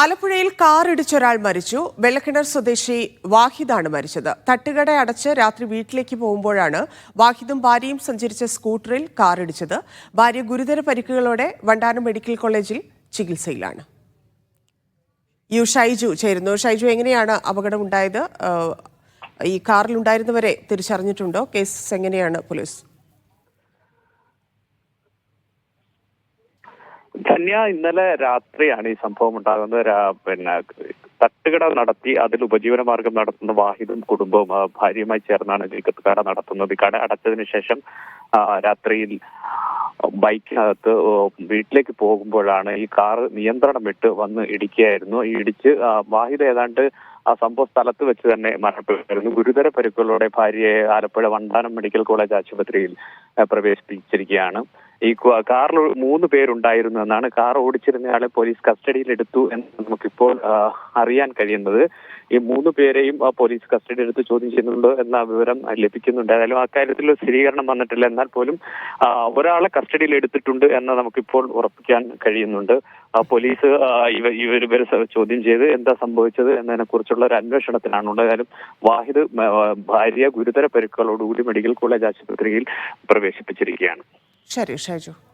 ആലപ്പുഴയിൽ കാർ ഇടിച്ചൊരാൾ മരിച്ചു. വെള്ളക്കിണർ സ്വദേശി വാഹിദാണ് മരിച്ചത്. തട്ടുകട അടച്ച് രാത്രി വീട്ടിലേക്ക് പോകുമ്പോഴാണ് വാഹിദും ഭാര്യയും സഞ്ചരിച്ച സ്കൂട്ടറിൽ കാർ ഇടിച്ചത്. ഭാര്യ ഗുരുതര പരിക്കുകളോടെ വണ്ടാനം മെഡിക്കൽ കോളേജിൽ ചികിത്സയിലാണ്. യു ഷൈജു ചേരുന്നു. ഷൈജു എങ്ങനെയാണ് അപകടം ഉണ്ടായത് ഈ കാറിലുണ്ടായിരുന്നവരെ തിരിച്ചറിഞ്ഞിട്ടുണ്ടോ? കേസ് എങ്ങനെയാണ് പോലീസ് ധന്യ ഇന്നലെ രാത്രിയാണ് ഈ സംഭവം ഉണ്ടാകുന്നത്. പിന്നെ തട്ടുകട നടത്തി അതിൽ ഉപജീവനമാർഗം നടത്തുന്ന വാഹിദും കുടുംബവും ഭാര്യയുമായി ചേർന്നാണ് ഈ കട നടത്തുന്നത്. ഈ കട അടച്ചതിന് ശേഷം രാത്രിയിൽ ബൈക്കിനകത്ത് വീട്ടിലേക്ക് പോകുമ്പോഴാണ് ഈ കാറ് നിയന്ത്രണം വിട്ട് വന്ന് ഇടിക്കുകയായിരുന്നു. ഈ ഇടിച്ച് വാഹിദ് ഏതാണ്ട് ആ സംഭവ സ്ഥലത്ത് വെച്ച് തന്നെ മരണപ്പെട്ടിരുന്നു. ഗുരുതര പരിക്കുകളോടെ ഭാര്യയെ ആലപ്പുഴ വണ്ടാനം മെഡിക്കൽ കോളേജ് ആശുപത്രിയിൽ പ്രവേശിപ്പിച്ചിരിക്കുകയാണ്. ഈ കാറിൽ മൂന്ന് പേരുണ്ടായിരുന്നു എന്നാണ് കാർ ഓടിച്ചിരുന്നയാളെ പോലീസ് കസ്റ്റഡിയിൽ എടുത്തു എന്ന് നമുക്കിപ്പോൾ അറിയാൻ കഴിയുന്നത്. ഈ മൂന്ന് പേരെയും പോലീസ് കസ്റ്റഡിയിൽ എടുത്ത് ചോദ്യം ചെയ്യുന്നുണ്ട് എന്ന വിവരം ലഭിക്കുന്നുണ്ട്. ഏതായാലും അക്കാര്യത്തിൽ സ്ഥിരീകരണം വന്നിട്ടില്ല. എന്നാൽ പോലും ഒരാളെ കസ്റ്റഡിയിൽ എടുത്തിട്ടുണ്ട് എന്ന് നമുക്കിപ്പോൾ ഉറപ്പിക്കാൻ കഴിയുന്നുണ്ട്. പോലീസ് ഇവ ഇവർ ഇവരെ ചോദ്യം ചെയ്ത് എന്താ സംഭവിച്ചത് എന്നതിനെ കുറിച്ചുള്ള ഒരു അന്വേഷണത്തിലാണ് ഉണ്ടായാലും വാഹിദ് ഭാര്യ ഗുരുതര പരിക്കുകളോടുകൂടി മെഡിക്കൽ കോളേജ് ആശുപത്രിയിൽ പ്രവേശിപ്പിച്ചിരിക്കുകയാണ്. ശരി ഷൈജു.